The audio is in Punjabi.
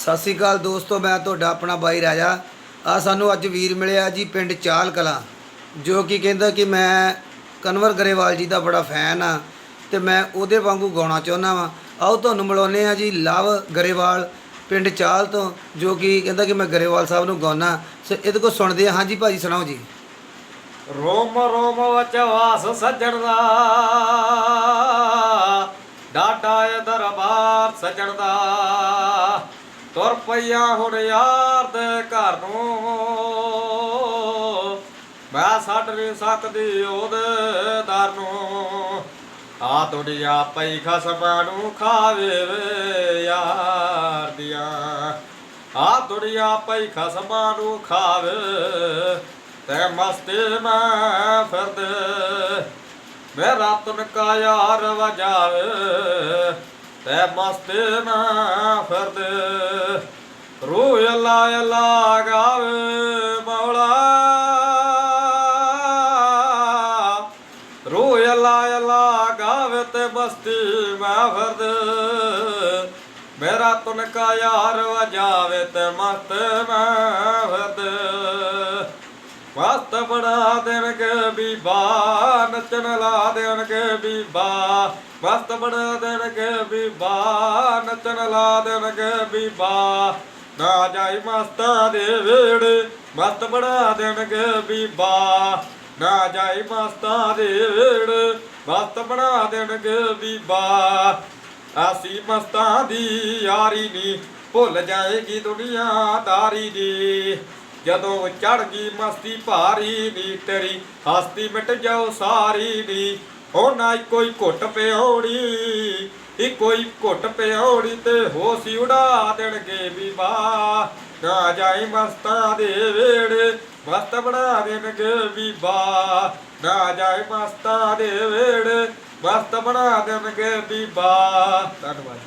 ਸਤਿ ਸ੍ਰੀ ਅਕਾਲ ਦੋਸਤੋ, ਮੈਂ ਤੁਹਾਡਾ ਆਪਣਾ ਬਾਈ ਰਾਜਾ। ਆ ਸਾਨੂੰ ਅੱਜ ਵੀਰ ਮਿਲਿਆ ਜੀ ਪਿੰਡ ਚਾਲ ਕਲਾਂ, ਜੋ ਕਿ ਕਹਿੰਦਾ ਕਿ ਮੈਂ ਕਨਵਰ ਗਰੇਵਾਲ ਜੀ ਦਾ ਬੜਾ ਫੈਨ ਆ ਤੇ ਮੈਂ ਉਹਦੇ ਵਾਂਗੂ ਗਾਉਣਾ ਚਾਹੁੰਦਾ ਵਾਂ। ਆਓ ਤੁਹਾਨੂੰ ਮਿਲਾਉਂਦੇ ਆ ਜੀ ਲਵ ਗਰੇਵਾਲ ਪਿੰਡ ਚਾਲ ਤੋਂ, ਜੋ ਕਿ ਕਹਿੰਦਾ ਕਿ ਮੈਂ ਗਰੇਵਾਲ ਸਾਹਿਬ ਨੂੰ ਗਾਉਣਾ ਸੋ ਇਹਦੇ ਕੋਲ ਸੁਣਦੇ ਆ ਹਾਂਜੀ ਭਾਜੀ, ਸੁਣਾਓ ਜੀ। ਰੋਮ ਰੋਮ ਵਿੱਚ ਵਾਸ ਸੱਜਣ ਦਾ, ਡਾਟਾ ਦਰਬਾਰ ਸੱਜਣ ਦਾ। ਤੁਰ ਪਈਆ ਹੁਣ ਯਾਰ ਦੇ ਘਰ ਨੂੰ ਮੈਂ ਛੱਡ ਨਹੀਂ ਸਕਦੀ ਉਹਦੇ ਦਰ ਨੂੰ ਆ ਦੁਨੀਆ ਪਈ ਖਸਮਾਂ ਨੂੰ ਖਾਵੇ ਵੇ ਯਾਰ ਦੀਆਂ। ਆ ਦੁਨੀਆ ਪਈ ਖਸਮਾਂ ਨੂੰ ਖਾਵੇ ਤੇ ਮਸਤੀ ਮੈਂ ਫਿਰਦੇ। ਮੇਰਾ ਤੁਨਕਾ ਯਾਰ ਵਜਾਵੇ। ਤੇ ਮਸਤੀ ਨਾ ਫਿਰਦੇ। ਰੂਹ ਅੱਲਾ ਅੱਲਾ ਗਾਵੇ ਮੌਲਾ। ਰੂਹ ਅੱਲਾ ਅੱਲਾ ਗਾਵੇ ਤੇ ਮਸਤੀ ਮੈਂ ਫਿਰਦੇ। ਮੇਰਾ ਤੁਨਕਾ ਯਾਰ ਵਜਾਵੇ ਤੇ ਮਸਤ ਮੈਂ ਫਿਰਦੇ। ਮਸਤ ਬਣਾ ਦੇਣਗੇ ਬੀਬਾ, ਨੱਚਣ ਲਾ ਦੇਣਗੇ ਬੀਬਾ। ਮਸਤ ਬਣਾ ਦੇਣਗੇ ਬੀਬਾ, ਨੱਚਣ ਲਾ ਦੇਣਗੇ ਬੀਬਾ। ਨਾ ਜਾਈ ਮਸਤਾਂ ਦੇ ਵੇੜੇ ਮਸਤ ਬਣਾ ਦੇਣਗੇ ਬੀਬਾ। ਨਾ ਜਾਈ ਮਸਤਾਂ ਦੇ ਵੇੜੇ ਮਸਤ ਬਣਾ ਦੇਣਗੇ ਬੀਬਾ। ਆਸੀ ਮਸਤਾਂ ਦੀ ਯਾਰੀ ਨੀ, ਭੁੱਲ ਜਾਏਗੀ ਦੁਨੀਆਦਾਰੀ ਦੀ। ਜਦੋਂ ਚੜ ਗਈ ਮਸਤੀ ਭਾਰੀ ਨੀ ਤੇਰੀ, ਹਸਤੀ ਮਿਟ ਜਾਓ ਸਾਰੀ ਨੀ ਉਹ ਨਾ ਕੋਈ ਘੁੱਟ ਪਿਉੜੀ ਹੀ ਕੋਈ ਘੁੱਟ ਪਿਉੜੀ ਤੇ ਹੋਸੀ ਉਡਾ ਦੇਣਗੇ ਬੀਬਾ ਨਾ ਜਾਈ ਮਸਤਾ ਦੇ ਵੇੜੇ ਮਸਤ ਬਣਾ ਦੇਣਗੇ ਬੀਬਾ ਨਾ ਜਾਈ ਮਸਤਾ ਦੇ ਵੇੜੇ ਮਸਤ ਬਣਾ ਦੇਣਗੇ ਬੀਬਾ ਧੰਨਵਾਦ